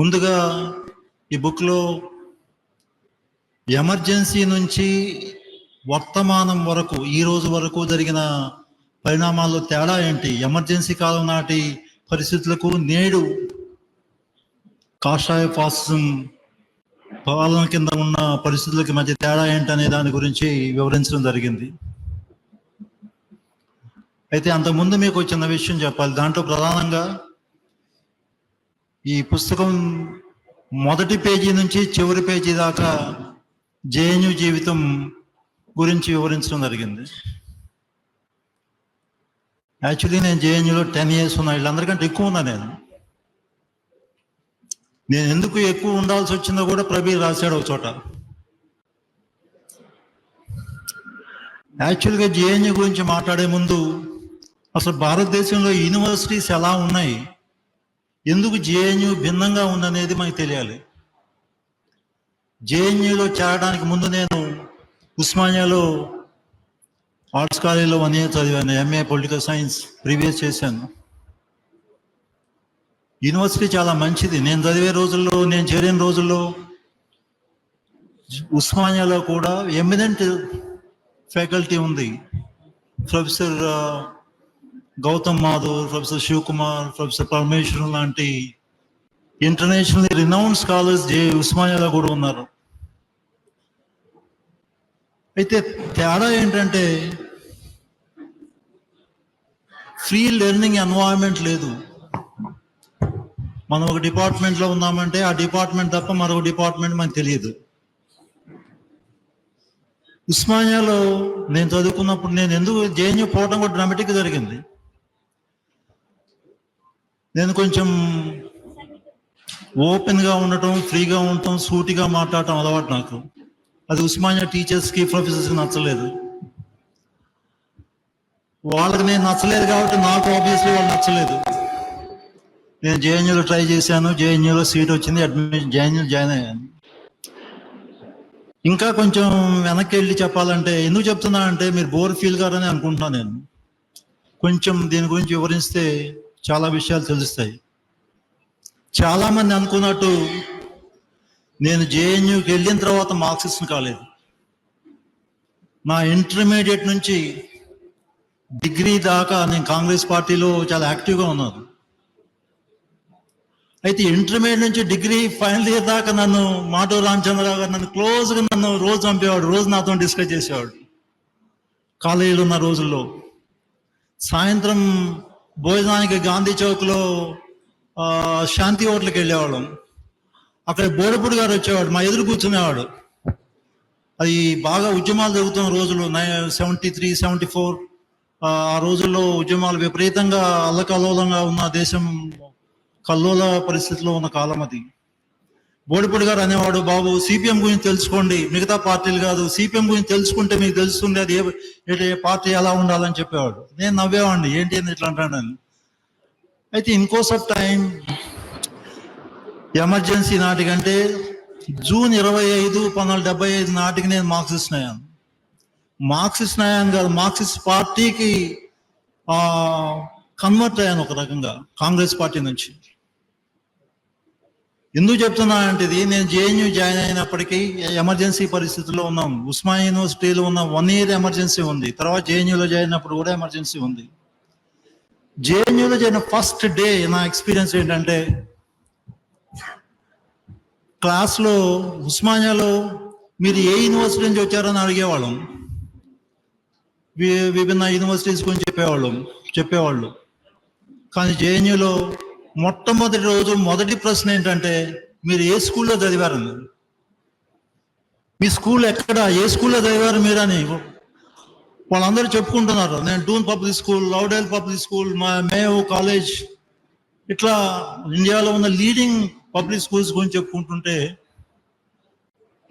ముందుగా ఈ బుక్లో ఎమర్జెన్సీ నుంచి వర్తమానం వరకు ఈ రోజు వరకు జరిగిన పరిణామాల్లో తేడా ఏంటి? ఎమర్జెన్సీ కాలం నాటి పరిస్థితులకు నేడు కాషాయ ఫాసిజం పాలన కింద ఉన్న పరిస్థితులకి మధ్య తేడా ఏంటి అనే దాని గురించి వివరించడం జరిగింది. అయితే అంతకుముందు మీకు వచ్చిన చిన్న విషయం చెప్పాలి. దాంట్లో ప్రధానంగా ఈ పుస్తకం మొదటి పేజీ నుంచి చివరి పేజీ దాకా జేఎన్యు జీవితం గురించి వివరించడం జరిగింది. యాక్చువల్లీ నేను జేఎన్యూలో టెన్ ఇయర్స్ ఉన్నా వీళ్ళందరికంటే ఎక్కువ ఉన్నా నేను. నేను ఎందుకు ఎక్కువ ఉండాల్సి వచ్చిందో కూడా ప్రబీర్ రాశాడు ఒక చోట. యాక్చువల్గా జేఎన్యూ గురించి మాట్లాడే ముందు అసలు భారతదేశంలో యూనివర్సిటీస్ ఎలా ఉన్నాయి? ఎందుకు జేఎన్యూ భిన్నంగా ఉందనేది మనకు తెలియాలి. జేఎన్యూలో చేరడానికి ముందు నేను ఉస్మానియాలో ఆర్ట్స్ కాలేజీలో వన్ ఇయర్ చదివాను ఎంఏ పొలిటికల్ సైన్స్ ప్రీవియస్ చేశాను. యూనివర్సిటీ చాలా మంచిది. నేను చదివే రోజుల్లో నేను చేరిన రోజుల్లో ఉస్మానియాలో కూడా ఎమినెంట్ ఫ్యాకల్టీ ఉంది. Professor Gautam Madhav professor Shivakumar professor Parameshwaram లాంటి ఇంటర్నేషనల్ రినౌండ్ స్కాలర్స్ జే. ఉస్మానియాలో కూడా ఉన్నారు. అయితే తేడా ఏంటంటే ఫ్రీ లెర్నింగ్ ఎన్వైరన్మెంట్ లేదు. మనం ఒక డిపార్ట్మెంట్లో ఉన్నామంటే ఆ డిపార్ట్మెంట్ తప్ప మరొక డిపార్ట్మెంట్ మనకు తెలియదు. ఉస్మానియాలో నేను చదువుకున్నప్పుడు నేను ఎందుకు జేఎన్యూ పోవడం కూడా డ్రామాటిక్ జరిగింది. నేను కొంచెం ఓపెన్గా ఉండటం ఫ్రీగా ఉండటం సూటిగా మాట్లాడటం అలవాటు నాకు. అది ఉస్మానియా టీచర్స్కి ప్రొఫెసర్స్కి నచ్చలేదు. వాళ్ళకి నేను నచ్చలేదు కాబట్టి నాకు ఆబ్వియస్లీ వాళ్ళు నచ్చలేదు. నేను జేఎన్యూలో ట్రై చేశాను జేఎన్యూలో సీట్ వచ్చింది అడ్మిషన్ జేఎన్యూ జాయిన్ అయ్యాను. ఇంకా కొంచెం వెనక్కి వెళ్ళి చెప్పాలంటే ఎందుకు చెప్తున్నా అంటే మీరు బోర్ ఫీల్ గారని అనుకుంటున్నాను నేను. కొంచెం దీని గురించి వివరిస్తే చాలా విషయాలు తెలుస్తాయి. చాలామంది అనుకున్నట్టు నేను జేఎన్యూకి వెళ్ళిన తర్వాత మార్క్సిస్ట్ కాలేదు. నా ఇంటర్మీడియట్ నుంచి డిగ్రీ దాకా నేను కాంగ్రెస్ పార్టీలో చాలా యాక్టివ్గా ఉన్నాను. అయితే ఇంటర్మీడియట్ నుంచి డిగ్రీ ఫైనల్ ఇయర్ దాకా నన్ను మాటో రామచంద్రరావు గారు నన్ను క్లోజ్గా నన్ను రోజు చంపేవాడు రోజు నాతో డిస్కస్ చేసేవాడు. కాలేజీలో ఉన్న రోజుల్లో సాయంత్రం భోజనానికి గాంధీ చౌక్లో శాంతి హోటల్కి వెళ్ళేవాళ్ళం. అక్కడ బోడపూడి గారు వచ్చేవాడు మా ఎదురు కూర్చునేవాడు. అది బాగా ఉద్యమాలు జరుగుతున్న రోజులు సెవెంటీ త్రీ సెవెంటీ ఫోర్ ఆ రోజుల్లో ఉద్యమాలు విపరీతంగా అల్లకల్లోలంగా ఉన్న దేశం కల్లోల పరిస్థితిలో ఉన్న కాలం అది. బోడిపూడి గారు అనేవాడు బాబు సిపిఎం గురించి తెలుసుకోండి. మిగతా పార్టీలు కాదు. సిపిఎం గురించి తెలుసుకుంటే మీకు తెలుస్తుంది అది ఏ పార్టీ ఎలా ఉండాలని చెప్పేవాడు. నేను నవ్వేవాడిని. ఏంటి అని ఇట్లా అంటాడని. అయితే ఇన్ ఆఫ్ టైం ఎమర్జెన్సీ నాటికంటే జూన్ ఇరవై ఐదు పంతొమ్మిది డెబ్బై ఐదు నాటికి నేను మార్క్సిస్ట్ అయ్యాను. మార్క్సిస్ట్ అయ్యాను కాదు మార్క్సిస్ట్ పార్టీకి కన్వర్ట్ అయ్యాను ఒక రకంగా కాంగ్రెస్ పార్టీ నుంచి. ఎందుకు చెప్తున్నా అంటే ఇది నేను జేఎన్యూ జాయిన్ అయినప్పటికీ ఎమర్జెన్సీ పరిస్థితుల్లో ఉన్నాం. ఉస్మా యూనివర్సిటీలో ఉన్న వన్ ఇయర్ ఎమర్జెన్సీ ఉంది. తర్వాత జేఎన్యూలో జాయిన్ అయినప్పుడు కూడా ఎమర్జెన్సీ ఉంది. జేఎన్యూలో జాయిన్ ఫస్ట్ డే నా ఎక్స్పీరియన్స్ ఏంటంటే క్లాస్లో ఉస్మానియాలో మీరు ఏ యూనివర్సిటీ నుంచి వచ్చారని అడిగేవాళ్ళం. వి- విభిన్న యూనివర్సిటీస్ గురించి చెప్పేవాళ్ళం చెప్పేవాళ్ళు. కానీ జేఎన్యూలో మొట్టమొదటి రోజు మొదటి ప్రశ్న ఏంటంటే మీరు ఏ స్కూల్లో చదివారు? మీ స్కూల్ ఎక్కడ? ఏ స్కూల్లో చదివారు మీరని వాళ్ళందరూ చెప్పుకుంటున్నారు. నేను Doon public school Lovedale public school మా మేవ్ కాలేజ్ ఇట్లా ఇండియాలో ఉన్న లీడింగ్ పబ్లిక్ స్కూల్స్ గురించి చెప్పుకుంటుంటే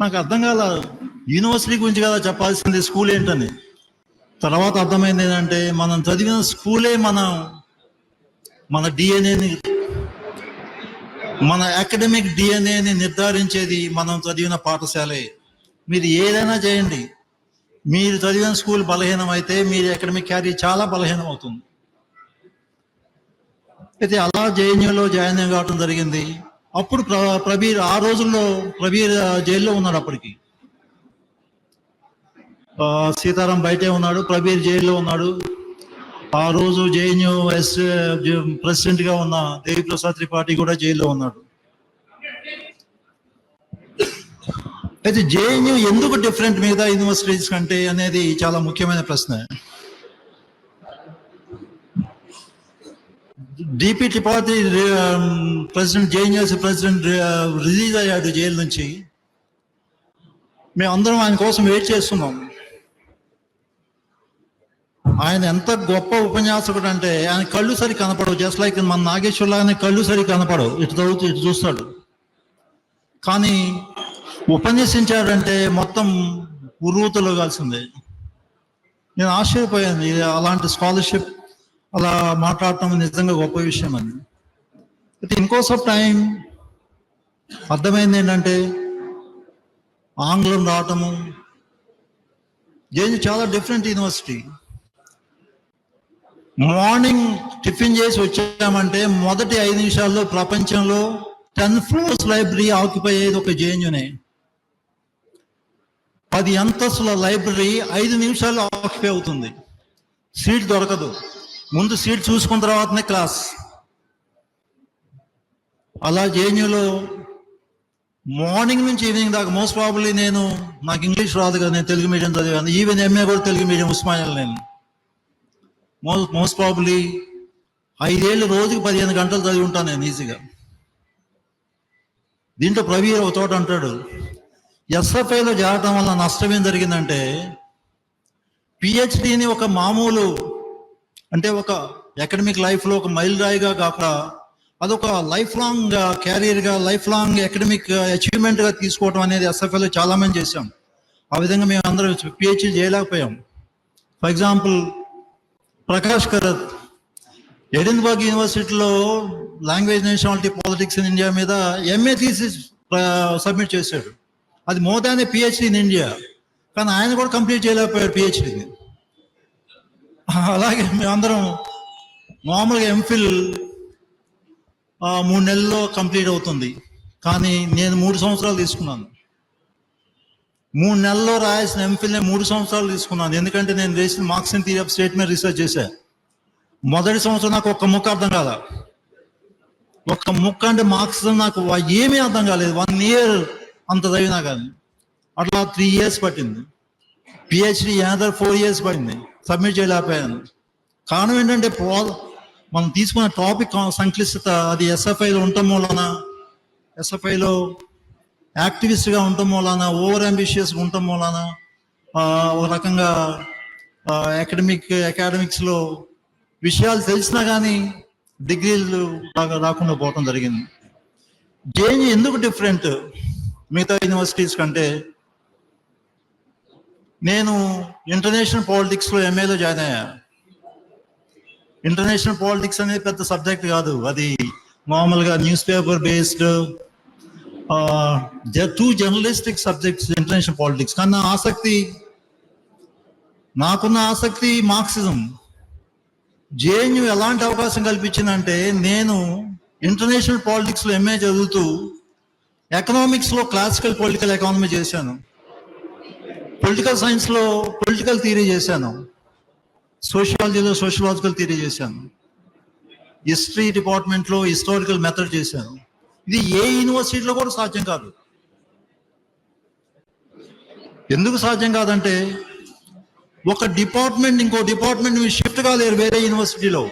నాకు అర్థం కాల యూనివర్సిటీ గురించి కదా చెప్పాల్సింది స్కూల్ ఏంటని. తర్వాత అర్థమైంది ఏంటంటే మనం చదివిన స్కూలే మన మన డిఎన్ఏని మన అకాడమిక్ డిఎన్ఏని నిర్ధారించేది మనం చదివిన పాఠశాలే. మీరు ఏదైనా చేయండి. మీరు చదివిన స్కూల్ బలహీనం అయితే మీరు అకాడమిక్ క్యారీ చాలా బలహీనం అవుతుంది అయితే అలా జేఎన్యూలో జాయిన్ కావడం జరిగింది. అప్పుడు ప్ర ప్రబీర్ ఆ రోజుల్లో ప్రబీర్ జైల్లో ఉన్నాడు అప్పటికి. సీతారాం బయటే ఉన్నాడు ప్రబీర్ జైల్లో ఉన్నాడు. ఆ రోజు జేఎన్యూ ఎస్ ప్రెసిడెంట్గా ఉన్న దేవి ప్రసాద్ త్రిపాఠి కూడా జైల్లో ఉన్నాడు. అయితే జేఎన్యూ ఎందుకు డిఫరెంట్ మిగతా యూనివర్సిటీస్ కంటే అనేది చాలా ముఖ్యమైన ప్రశ్న. DP Tripathi president JNUS president release అయ్యాడు జైలు నుంచి. మేము అందరం ఆయన కోసం వెయిట్ చేస్తున్నాం. ఆయన ఎంత గొప్ప ఉపన్యాసకుడు అంటే ఆయన కళ్ళు సరి కనపడవు. జస్ట్ లైక్ మన నాగేశ్వర్లాగానే కళ్ళు సరి కనపడవు. ఇటు చదువుతూ ఇటు చూస్తాడు. కానీ ఉపన్యసించాడంటే మొత్తం ఉరువుతలో కలిసిందే. నేను ఆశ్చర్యపోయాను. ఇది అలాంటి స్కాలర్షిప్ అలా మాట్లాడటం నిజంగా గొప్ప విషయం అని అయితే ఇంకోస్ ఆఫ్ టైం అర్థమైంది ఏంటంటే ఆంగ్లం రావటము. జేఎన్యూ చాలా డిఫరెంట్ యూనివర్సిటీ మార్నింగ్ టిఫిన్ చేసి వచ్చామంటే మొదటి ఐదు నిమిషాల్లో ప్రపంచంలో టెన్ ఫ్లోర్స్ లైబ్రరీ ఆక్యుపై అయ్యేది ఒక జేఎన్యునే. పది అంతస్తుల లైబ్రరీ ఐదు నిమిషాల్లో ఆక్యుపై అవుతుంది. సీట్ దొరకదు. ముందు సీట్ చూసుకున్న తర్వాతనే క్లాస్. అలా జేఎన్యూలో మార్నింగ్ నుంచి ఈవినింగ్ దాకా మోస్ట్ ప్రాబ్లీ నేను నాకు ఇంగ్లీష్ రాదు కదా నేను తెలుగు మీడియం చదివాను. ఈవెన్ ఎంఏ కూడా తెలుగు మీడియం ఉస్మానియాలు నేను. మోస్ట్ మోస్ట్ ప్రాబ్లీ ఐదేళ్ళు రోజుకి పదిహేను గంటలు చదివి ఉంటాను నేను ఈజీగా. దీంట్లో ప్రవీర్ ఒక చోట అంటాడు ఎస్ఎఫ్ఐలో చేరటం వల్ల నష్టం ఏం జరిగిందంటే పిహెచ్డిని ఒక మామూలు అంటే ఒక అకాడమిక్ లైఫ్లో ఒక మైల్ రాయిగా కాక అదొక లైఫ్ లాంగ్ క్యారియర్గా లైఫ్ లాంగ్ అకాడమిక్ అచీవ్మెంట్గా తీసుకోవడం అనేది ఎస్ఎఫ్ఐలో చాలా మంది చేశాం. ఆ విధంగా మేము అందరం పిహెచ్డి చేయలేకపోయాం. For example Prakash Karat Edinburgh యూనివర్సిటీలో language nationality politics in India మీద ఎంఏ థీసిస్ సబ్మిట్ చేశాడు. అది more than a PhD in India కానీ ఆయన కూడా కంప్లీట్ చేయలేకపోయాడు పిహెచ్డిని అలాగే మేమందరం మామూలుగా ఎంఫిల్ మూడు నెలల్లో కంప్లీట్ అవుతుంది. కానీ నేను మూడు సంవత్సరాలు తీసుకున్నాను. మూడు నెలల్లో రాయాల్సిన ఎంఫిల్ని మూడు సంవత్సరాలు తీసుకున్నాను. ఎందుకంటే నేను వేసిన Marx and theory of statement research చేశా. మొదటి సంవత్సరం నాకు ఒక్క ముక్క అర్థం కాదా ఒక్క ముక్క అంటే మార్క్స్ నాకు ఏమీ అర్థం కాలేదు. వన్ ఇయర్ అంత చదివినా కానీ. అట్లా త్రీ ఇయర్స్ పట్టింది. పిహెచ్డి యాదర్ ఫోర్ ఇయర్స్ పడింది సబ్మిట్ చేయలేకపోయాను. కారణం ఏంటంటే పో మనం తీసుకున్న టాపిక్ సంక్లిష్టత అది ఎస్ఎఫ్ఐలో ఉండటం వలన ఎస్ఎఫ్ఐలో యాక్టివిస్ట్గా ఉండటం మూలాన ఓవర్ అంబిషియస్గా ఉండటం మూలాన ఒక రకంగా అకాడమిక్ అకాడమిక్స్లో విషయాలు తెలిసినా కానీ డిగ్రీలు బాగా రాకుండా పోవటం జరిగింది. జేఎన్యూ ఎందుకు డిఫరెంట్? మిగతా యూనివర్సిటీస్ కంటే నేను ఇంటర్నేషనల్ పాలిటిక్స్లో ఎంఏలో జాయిన్ అయ్యా. ఇంటర్నేషనల్ పాలిటిక్స్ అనేది పెద్ద సబ్జెక్ట్ కాదు. అది మామూలుగా newspaper based too journalistic subjects international politics కానీ నా ఆసక్తి నాకున్న ఆసక్తి మార్క్సిజం. జేఎన్యూ ఎలాంటి అవకాశం కల్పించిందంటే నేను ఇంటర్నేషనల్ పాలిటిక్స్లో ఎంఏ చదువుతూ ఎకనామిక్స్లో క్లాసికల్ పొలిటికల్ ఎకానమీ చేశాను. పొలిటికల్ సైన్స్లో పొలిటికల్ థియరీ చేశాను. సోషియాలజీలో సోషియలాజికల్ థియరీ చేశాను. హిస్టరీ డిపార్ట్మెంట్లో హిస్టారికల్ మెథడ్ చేశాను. ఇది ఏ యూనివర్సిటీలో కూడా సాధ్యం కాదు. ఎందుకు సాధ్యం కాదంటే ఒక డిపార్ట్మెంట్ ఇంకో డిపార్ట్మెంట్ షిఫ్ట్ కాలేరు వేరే యూనివర్సిటీలో.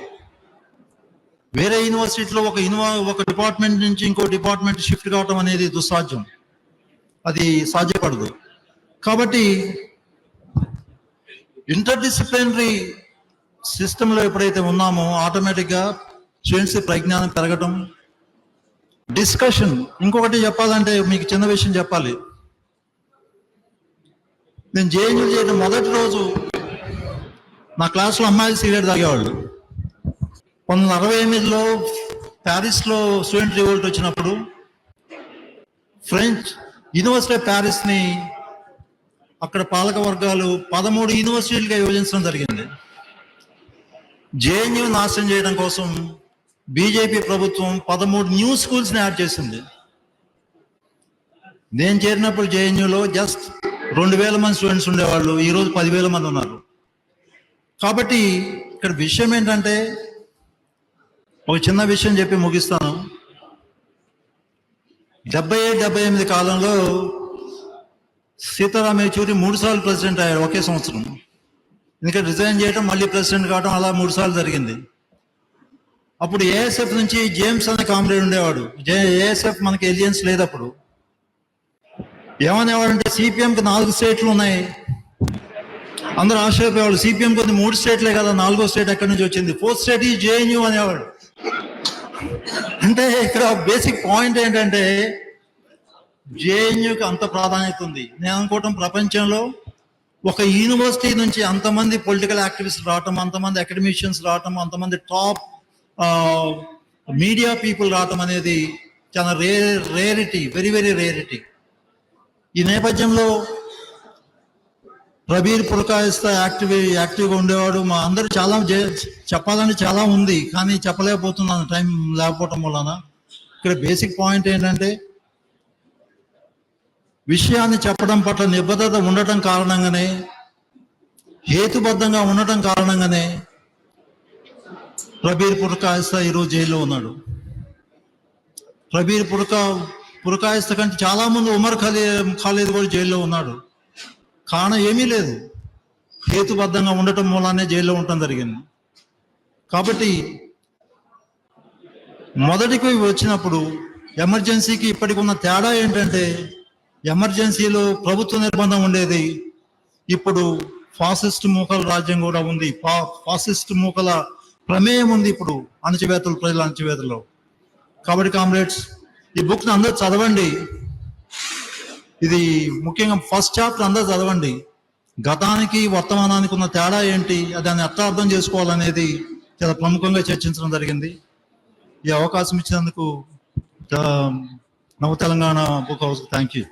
వేరే యూనివర్సిటీలో ఒక యూనివా ఒక డిపార్ట్మెంట్ నుంచి ఇంకో డిపార్ట్మెంట్ షిఫ్ట్ కావటం అనేది దుస్సాధ్యం. అది సాధ్యపడదు. కాబట్టి ఇంటర్ డిసిప్లినరీ సిస్టంలో ఎప్పుడైతే ఉన్నామో ఆటోమేటిక్గా స్టూడెంట్స్ ప్రజ్ఞానం పెరగటం డిస్కషన్ ఇంకొకటి చెప్పాలంటే మీకు చిన్న విషయం చెప్పాలి. నేను జేఎన్యూ చేయడం మొదటి రోజు నా క్లాస్లో అమ్మాయిలు సిగరెట్ తాగేవాళ్ళు. పంతొమ్మిది అరవై ఎనిమిదిలో ప్యారిస్లో స్టూడెంట్ రివోల్ట్ వచ్చినప్పుడు ఫ్రెంచ్ యూనివర్సిటీ ఆఫ్ ప్యారిస్ని అక్కడ పాలక వర్గాలు పదమూడు యూనివర్సిటీలుగా విభజించడం జరిగింది. జేఎన్యూ నాశనం చేయడం కోసం బీజేపీ ప్రభుత్వం పదమూడు న్యూ స్కూల్స్ని యాడ్ చేసింది. నేను చేరినప్పుడు జేఎన్యూలో జస్ట్ రెండు వేల మంది స్టూడెంట్స్ ఉండేవాళ్ళు. ఈరోజు పదివేల మంది ఉన్నారు. కాబట్టి ఇక్కడ విషయం ఏంటంటే ఒక చిన్న విషయం చెప్పి ముగిస్తాను. డెబ్బై ఏడు డెబ్బై ఎనిమిది కాలంలో సీతారాం యచూరి మూడు సార్లు ప్రెసిడెంట్ అయ్యాడు ఒకే సంవత్సరం. ఎందుకంటే రిజైన్ చేయడం మళ్ళీ ప్రెసిడెంట్ కావడం అలా మూడు సార్లు జరిగింది. అప్పుడు ఏఎస్ఎఫ్ నుంచి జేమ్స్ అనే కామ్రేడ్ ఉండేవాడు. ఏఎస్ఎఫ్ మనకి ఎలియన్స్ లేదు అప్పుడు ఏమనేవాడంటే సిపిఎంకి నాలుగు స్టేట్లు ఉన్నాయి. అందరూ ఆశ్చర్యపోయేవాళ్ళు. సిపిఎం కొన్ని మూడు స్టేట్లే కదా నాలుగో స్టేట్ ఎక్కడి నుంచి వచ్చింది? ఫోర్త్ స్టేట్ ఈ జేఎన్యూ అనేవాడు. అంటే ఇక్కడ బేసిక్ పాయింట్ ఏంటంటే జేఎన్యూకి అంత ప్రాధాన్యత ఉంది. నేను అనుకోవటం ప్రపంచంలో ఒక యూనివర్సిటీ నుంచి అంతమంది పొలిటికల్ యాక్టివిస్ట్ రావటం అంతమంది అకాడమిషియన్స్ రావటం అంతమంది టాప్ మీడియా పీపుల్ రావటం అనేది చాలా రే రేరిటీ వెరీ వెరీ రేరిటీ ఈ నేపథ్యంలో ప్రబీర్ పురకాయిస్తా యాక్టివ్ యాక్టివ్గా ఉండేవాడు. మా అందరూ చాలా చెప్పాలని చాలా ఉంది కానీ చెప్పలేకపోతున్నాను. టైం లేకపోవటం వలన. ఇక్కడ బేసిక్ పాయింట్ ఏంటంటే విషయాన్ని చెప్పడం పట్ల నిబద్ధత ఉండటం కారణంగానే హేతుబద్ధంగా ఉండటం కారణంగానే ప్రబీర్ పురకాయిస్తా ఈరోజు జైల్లో ఉన్నాడు. ప్రబీర్ పురకా పురకాయిస్తా కంటే చాలా మంది ఉమర్ ఖాళీ ఖాళీద్ కూడా జైల్లో ఉన్నాడు. కారణం ఏమీ లేదు. హేతుబద్ధంగా ఉండటం మూలానే జైల్లో ఉండటం జరిగింది. కాబట్టి మొదటికి వచ్చినప్పుడు ఎమర్జెన్సీకి ఇప్పటికి ఉన్న తేడా ఏంటంటే ఎమర్జెన్సీలో ప్రభుత్వ నిర్బంధం ఉండేది. ఇప్పుడు ఫాసిస్ట్ మూకల రాజ్యం కూడా ఉంది. ఫా- ఫాసిస్ట్ మూకల ప్రమేయం ఉంది ఇప్పుడు అణచివేతలు ప్రజల అణచివేతలో కాబట్టి కామ్రేడ్స్ ఈ బుక్ని అందరూ చదవండి. ఇది ముఖ్యంగా ఫస్ట్ చాప్టర్ అందరూ చదవండి. గతానికి వర్తమానానికి ఉన్న తేడా ఏంటి దాన్ని ఎట్లా అర్థం చేసుకోవాలనేది చాలా ప్రముఖంగా చర్చించడం జరిగింది. ఈ అవకాశం ఇచ్చినందుకు Nava Telangana Book House thank you